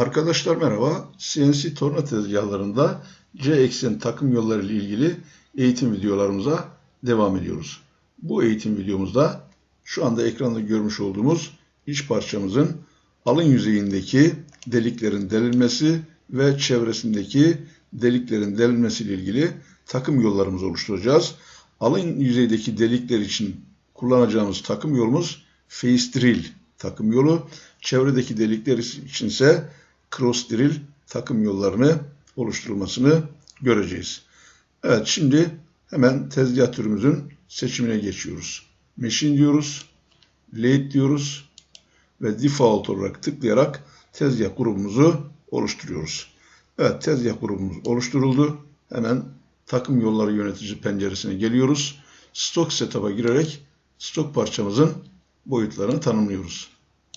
Arkadaşlar merhaba. CNC torna tezgahlarında C eksen takım yolları ile ilgili eğitim videolarımıza devam ediyoruz. Bu eğitim videomuzda şu anda ekranda görmüş olduğumuz iç parçamızın alın yüzeyindeki deliklerin delinmesi ve çevresindeki deliklerin delinmesi ile ilgili takım yollarımızı oluşturacağız. Alın yüzeydeki delikler için kullanacağımız takım yolumuz face drill takım yolu. Çevredeki delikler içinse cross drill takım yollarını oluşturulmasını göreceğiz. Evet şimdi hemen tezgah türümüzün seçimine geçiyoruz. Machine diyoruz, Lathe diyoruz ve default olarak tıklayarak tezgah grubumuzu oluşturuyoruz. Evet tezgah grubumuz oluşturuldu. Hemen takım yolları yönetici penceresine geliyoruz. Stok setup'a girerek stok parçamızın boyutlarını tanımlıyoruz.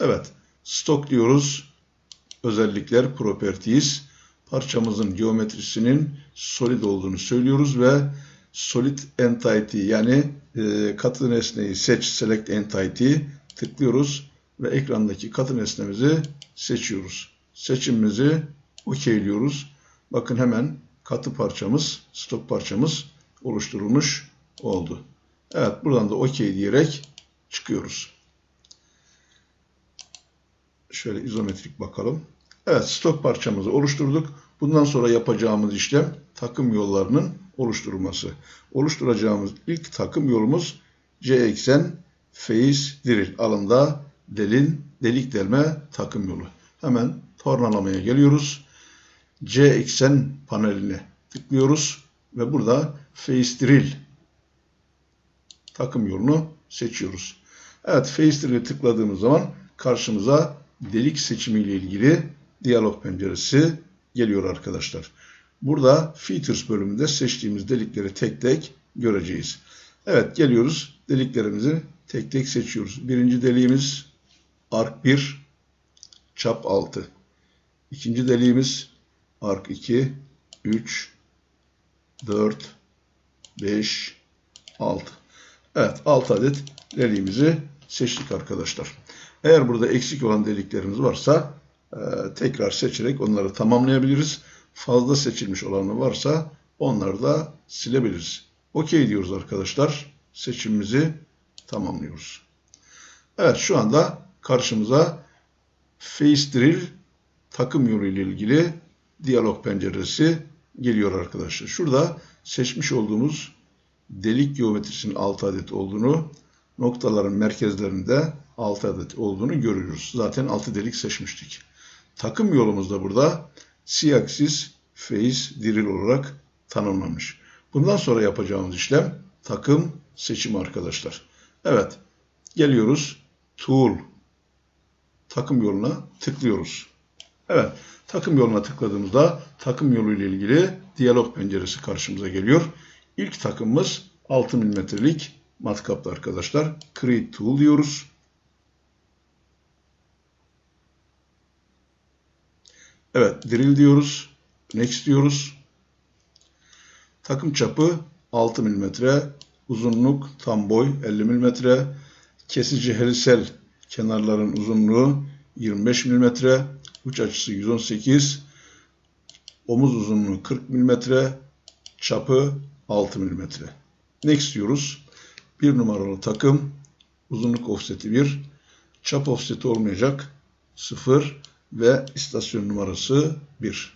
Evet, stok diyoruz. Özellikler, properties. Parçamızın geometrisinin solid olduğunu söylüyoruz ve solid entity yani e, katı nesneyi seç, select entity tıklıyoruz ve ekrandaki katı nesnemizi seçiyoruz. Seçimimizi okeyliyoruz. Bakın hemen katı parçamız, stok parçamız oluşturulmuş oldu. Evet buradan da okey diyerek çıkıyoruz. Şöyle izometrik bakalım. Evet stok parçamızı oluşturduk. Bundan sonra yapacağımız işlem takım yollarının oluşturulması. Oluşturacağımız ilk takım yolumuz C eksen face drill alında delin delik delme takım yolu. Hemen tornalamaya geliyoruz. C eksen paneline tıklıyoruz ve burada face drill takım yolunu seçiyoruz. Evet face drill'e tıkladığımız zaman karşımıza delik seçimi ile ilgili diyalog penceresi geliyor arkadaşlar. Burada Features bölümünde seçtiğimiz delikleri tek tek göreceğiz. Evet geliyoruz. Deliklerimizi tek tek seçiyoruz. Birinci deliğimiz ark 1, çap 6. İkinci deliğimiz ark 2, 3, 4, 5, 6. Evet 6 adet deliğimizi seçtik arkadaşlar. Eğer burada eksik olan deliklerimiz varsa tekrar seçerek onları tamamlayabiliriz. Fazla seçilmiş olanı varsa onları da silebiliriz. Okey diyoruz arkadaşlar. Seçimimizi tamamlıyoruz. Evet şu anda karşımıza Face Drill takım yolu ile ilgili diyalog penceresi geliyor arkadaşlar. Şurada seçmiş olduğumuz delik geometrisinin 6 adet olduğunu, noktaların merkezlerinde 6 adet olduğunu görüyoruz. Zaten 6 delik seçmiştik. Takım yolumuz da burada C-axis face drill olarak tanımlanmış. Bundan sonra yapacağımız işlem takım seçimi arkadaşlar. Evet. Geliyoruz. Tool. Takım yoluna tıklıyoruz. Evet. Takım yoluna tıkladığımızda takım yolu ile ilgili diyalog penceresi karşımıza geliyor. İlk takımımız 6 mm'lik matkaplı arkadaşlar. Create Tool diyoruz. Evet, drill diyoruz. Next diyoruz. Takım çapı 6 mm, uzunluk tam boy 50 mm, kesici helisel kenarların uzunluğu 25 mm, uç açısı 118, omuz uzunluğu 40 mm, çapı 6 mm. Next diyoruz. Bir numaralı takım, uzunluk offseti 1, çap offseti olmayacak 0 ve istasyon numarası 1.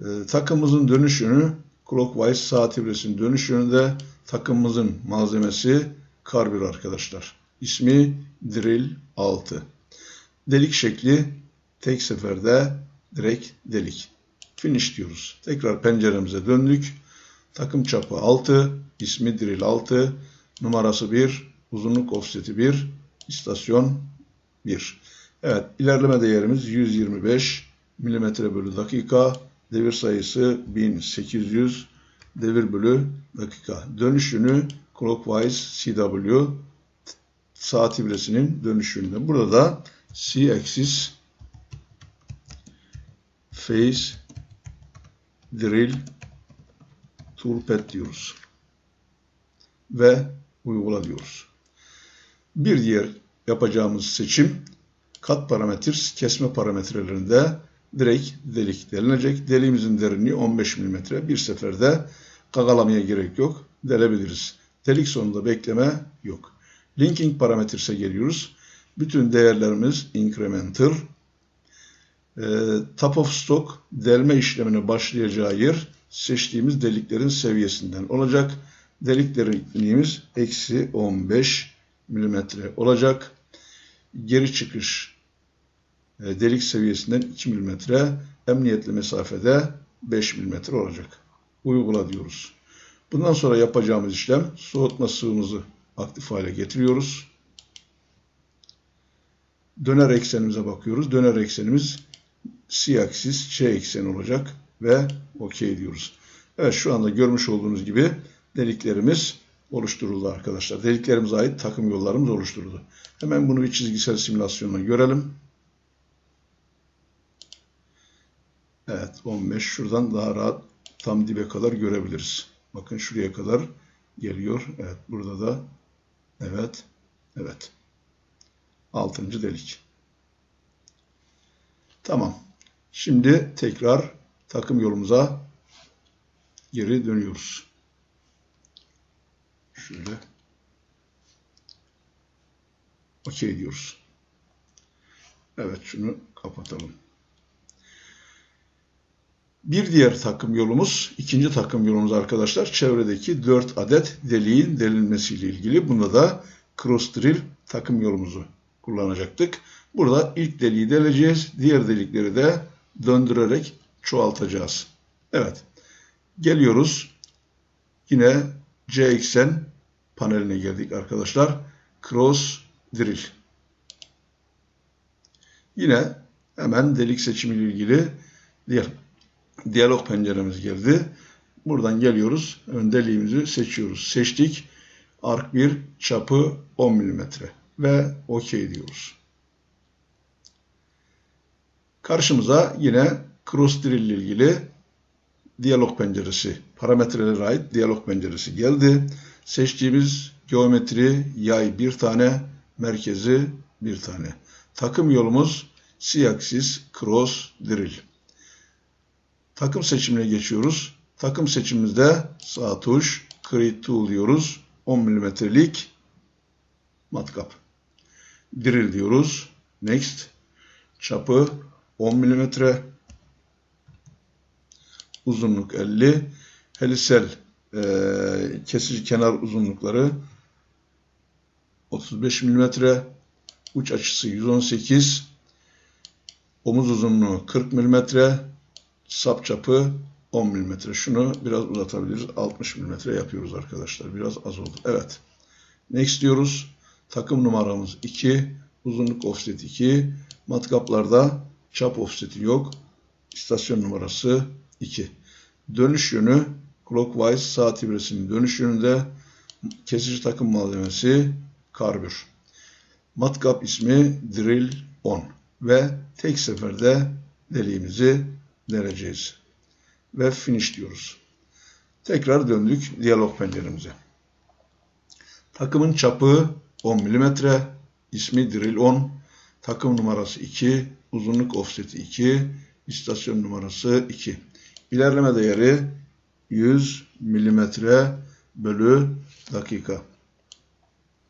E, takımımızın dönüşünü clockwise saat ibresinin dönüş yönünde takımımızın malzemesi karbür arkadaşlar. İsmi drill 6. Delik şekli tek seferde direkt delik. Finish diyoruz. Tekrar penceremize döndük. Takım çapı 6, ismi drill 6, numarası 1, uzunluk offseti 1, istasyon 1. Evet, ilerleme değerimiz 125 mm bölü dakika, devir sayısı 1800 devir bölü dakika. Dönüşünü clockwise CW saat ibresinin dönüşünde. Burada da C-axis face drill toolpad diyoruz. Ve uygula diyoruz. Bir diğer yapacağımız seçim kat parametres kesme parametrelerinde direkt delik delinecek. Deliğimizin derinliği 15 mm. Bir seferde gagalamaya gerek yok. Delebiliriz. Delik sonunda bekleme yok. Linking parametresine geliyoruz. Bütün değerlerimiz incremental. E, top of stock delme işlemine başlayacağı yer seçtiğimiz deliklerin seviyesinden olacak. Delik derinliğimiz eksi 15 mm olacak. Geri çıkış delik seviyesinden 2 mm, emniyetli mesafede 5 mm olacak. Uygula diyoruz. Bundan sonra yapacağımız işlem soğutma sıvımızı aktif hale getiriyoruz. Döner eksenimize bakıyoruz. Döner eksenimiz C aksis, C ekseni olacak ve OK diyoruz. Evet şu anda görmüş olduğunuz gibi deliklerimiz oluşturuldu arkadaşlar. Deliklerimize ait takım yollarımız oluşturuldu. Hemen bunu bir çizgisel simülasyonla görelim. Evet 15 şuradan daha rahat tam dibe kadar görebiliriz. Bakın şuraya kadar geliyor. Evet burada da evet evet. Altıncı delik. Tamam. Şimdi tekrar takım yolumuza geri dönüyoruz. Şöyle. Okey diyoruz. Evet şunu kapatalım. Bir diğer takım yolumuz, ikinci takım yolumuz arkadaşlar, çevredeki 4 adet deliğin delinmesiyle ilgili. Bunda da cross drill takım yolumuzu kullanacaktık. Burada ilk deliği deleceğiz. Diğer delikleri de döndürerek çoğaltacağız. Evet. Geliyoruz. Yine C eksen paneline geldik arkadaşlar. Cross drill. Yine hemen delik seçimiyle ilgili diğer diyalog penceremiz geldi. Buradan geliyoruz. Ön deliğimizi seçiyoruz. Seçtik. Ark 1 çapı 10 mm ve OK diyoruz. Karşımıza yine cross drill ile ilgili diyalog penceresi, parametrelere ait diyalog penceresi geldi. Seçtiğimiz geometri yay bir tane, merkezi bir tane. Takım yolumuz C-aksis cross drill. Takım seçimine geçiyoruz. Takım seçimimizde sağ tuş Create Tool diyoruz. 10 mm'lik matkap. Drill diyoruz. Next. Çapı 10 mm. Uzunluk 50. Helisel e, kesici kenar uzunlukları 35 mm. Uç açısı 118. Omuz uzunluğu 40 mm. Sap çapı 10 mm. Şunu biraz uzatabiliriz. 60 mm yapıyoruz arkadaşlar. Biraz az oldu. Evet. Next diyoruz. Takım numaramız 2. Uzunluk offset 2. Matkaplarda çap offseti yok. İstasyon numarası 2. Dönüş yönü clockwise saat ibresinin dönüş yönünde kesici takım malzemesi karbür. Matkap ismi drill 10 ve tek seferde deliğimizi deleceğiz. Ve finish diyoruz. Tekrar döndük diyalog penceremize. Takımın çapı 10 mm, ismi drill 10, takım numarası 2, uzunluk offseti 2, istasyon numarası 2. İlerleme değeri 100 mm bölü dakika.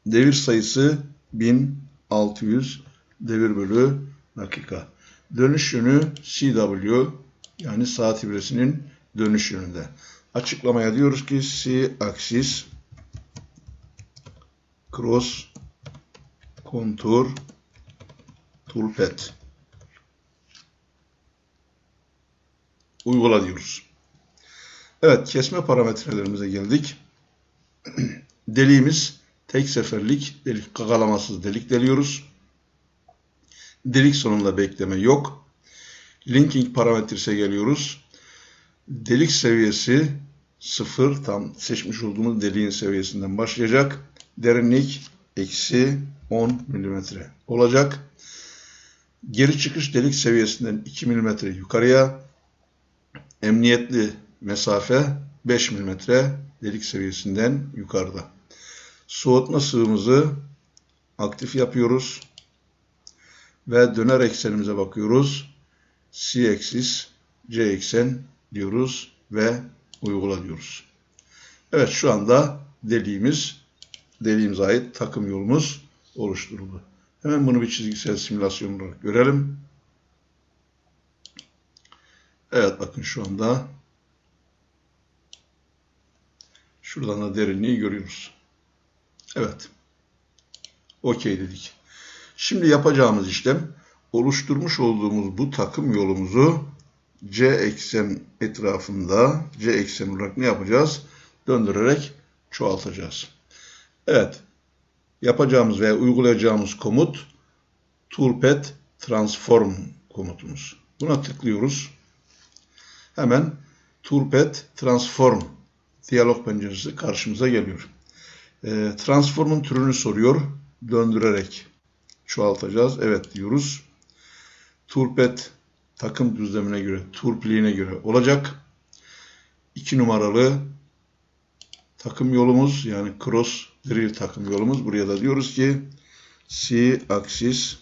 Devir sayısı 1600 devir bölü dakika. Dönüş yönü CW yani saat ibresinin dönüş yönünde. Açıklamaya diyoruz ki C aksis cross kontur tulpet uygula diyoruz. Evet kesme parametrelerimize geldik. Deliğimiz tek seferlik delik kakalamasız delik deliyoruz. Delik sonunda bekleme yok. Linking parametresine geliyoruz. Delik seviyesi 0 tam seçmiş olduğumuz deliğin seviyesinden başlayacak. Derinlik eksi 10 mm olacak. Geri çıkış delik seviyesinden 2 mm yukarıya. Emniyetli mesafe 5 mm delik seviyesinden yukarıda. Soğutma sıvımızı aktif yapıyoruz. Ve döner eksenimize bakıyoruz. C eksis, C eksen diyoruz ve uygula diyoruz. Evet şu anda deliğimiz, deliğimize ait takım yolumuz oluşturuldu. Hemen bunu bir çizgisel simülasyon olarak görelim. Evet bakın şu anda şuradan da derinliği görüyoruz. Evet. Okey dedik. Şimdi yapacağımız işlem oluşturmuş olduğumuz bu takım yolumuzu C eksen etrafında C eksen olarak ne yapacağız? Döndürerek çoğaltacağız. Evet. Yapacağımız veya uygulayacağımız komut toolpath transform komutumuz. Buna tıklıyoruz. Hemen toolpath transform diyalog penceresi karşımıza geliyor. E, transformun türünü soruyor. Döndürerek çoğaltacağız. Evet diyoruz. Toolpath takım düzlemine göre, turpliğine göre olacak. 2 numaralı takım yolumuz yani cross drill takım yolumuz. Buraya da diyoruz ki C aksis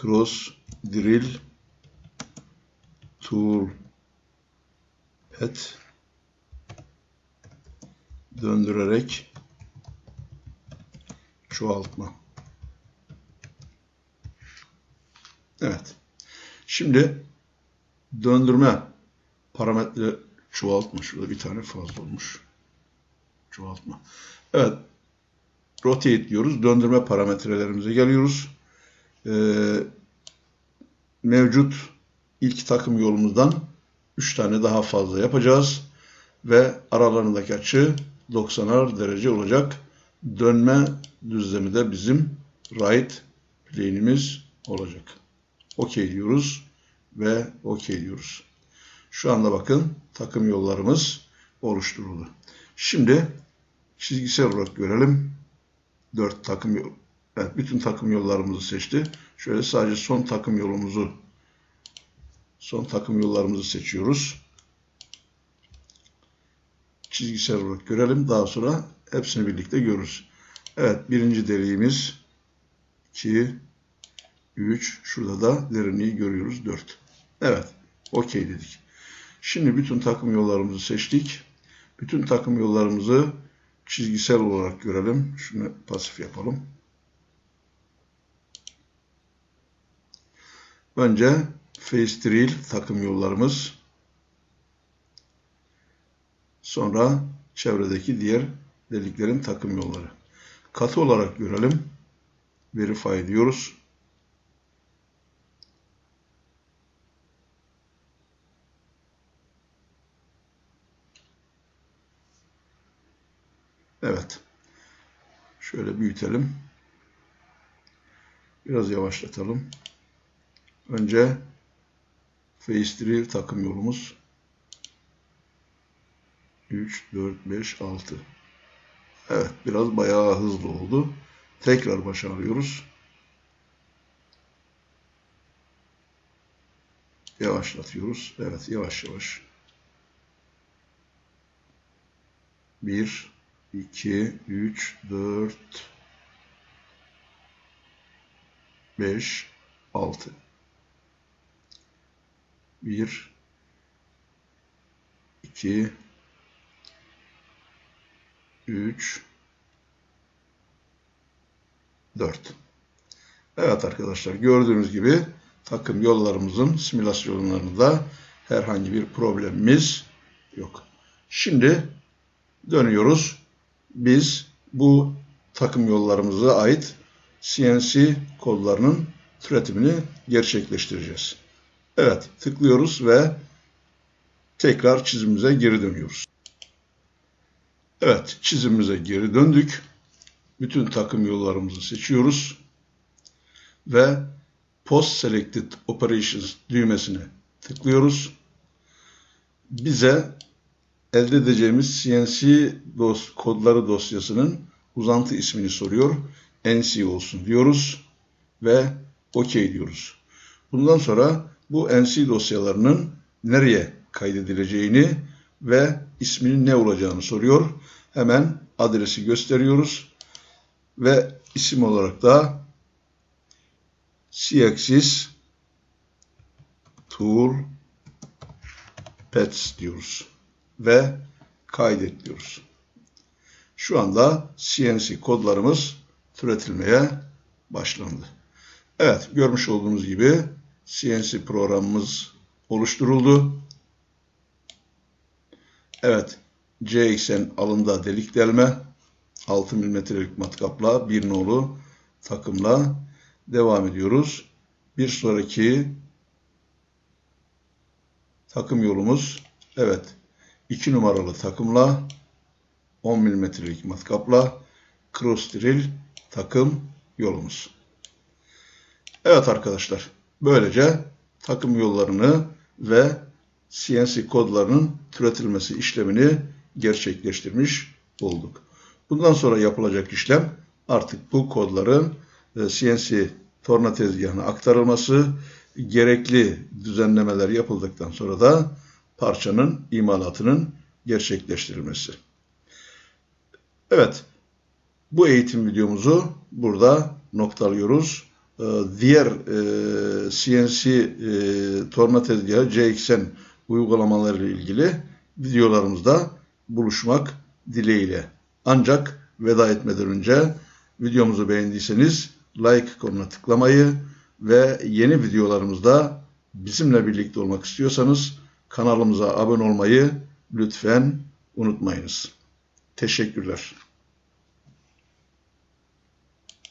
cross drill tool pet döndürerek çoğaltma. Evet. Şimdi döndürme parametre çoğaltma. Şurada bir tane fazla olmuş. Çoğaltma. Evet. Rotate diyoruz. Döndürme parametrelerimize geliyoruz. Ee, mevcut ilk takım yolumuzdan 3 tane daha fazla yapacağız. Ve aralarındaki açı 90'ar derece olacak. Dönme düzlemi de bizim right plane'imiz olacak. OK diyoruz ve OK diyoruz. Şu anda bakın takım yollarımız oluşturuldu. Şimdi çizgisel olarak görelim. 4 takım. Evet, bütün takım yollarımızı seçti. Şöyle sadece son takım yolumuzu son takım yollarımızı seçiyoruz. Çizgisel olarak görelim. Daha sonra hepsini birlikte görürüz. Evet birinci deliğimiz 2 3 şurada da derinliği görüyoruz 4. Evet okey dedik. Şimdi bütün takım yollarımızı seçtik. Bütün takım yollarımızı çizgisel olarak görelim. Şunu pasif yapalım. Önce face drill takım yollarımız. Sonra çevredeki diğer deliklerin takım yolları. Katı olarak görelim. Verify diyoruz. Evet. Şöyle büyütelim. Biraz yavaşlatalım. Önce Face Drill takım yolumuz 3, 4, 5, 6. Evet biraz bayağı hızlı oldu. Tekrar başa alıyoruz. Yavaşlatıyoruz. Evet yavaş yavaş. 1, 2, 3, 4, 5, 6. 1, 2, 3, 4. Evet arkadaşlar gördüğünüz gibi takım yollarımızın simülasyonlarında herhangi bir problemimiz yok. Şimdi dönüyoruz. Biz bu takım yollarımıza ait CNC kodlarının türetimini gerçekleştireceğiz. Evet tıklıyoruz ve tekrar çizimimize geri dönüyoruz. Evet çizimimize geri döndük. Bütün takım yollarımızı seçiyoruz. Ve Post Selected Operations düğmesine tıklıyoruz. Bize elde edeceğimiz CNC dos kodları dosyasının uzantı ismini soruyor. NC olsun diyoruz ve OK diyoruz. Bundan sonra bu NC dosyalarının nereye kaydedileceğini ve isminin ne olacağını soruyor. Hemen adresi gösteriyoruz ve isim olarak da CXIS tool pets diyoruz ve kaydet diyoruz. Şu anda CNC kodlarımız türetilmeye başlandı. Evet, görmüş olduğunuz gibi CNC programımız oluşturuldu. Evet, CXN alında delik delme 6 mm'lik matkapla bir nolu takımla devam ediyoruz. Bir sonraki takım yolumuz evet 2 numaralı takımla 10 mm'lik matkapla cross drill takım yolumuz. Evet arkadaşlar böylece takım yollarını ve CNC kodlarının türetilmesi işlemini gerçekleştirmiş olduk. Bundan sonra yapılacak işlem artık bu kodların CNC e, torna tezgahına aktarılması, gerekli düzenlemeler yapıldıktan sonra da parçanın imalatının gerçekleştirilmesi. Evet, bu eğitim videomuzu burada noktalıyoruz. Ee, Diğer CNC e, torna tezgahı CXN uygulamaları ile ilgili videolarımızda buluşmak dileğiyle. Ancak veda etmeden önce videomuzu beğendiyseniz like ikonuna tıklamayı ve yeni videolarımızda bizimle birlikte olmak istiyorsanız kanalımıza abone olmayı lütfen unutmayınız. Teşekkürler.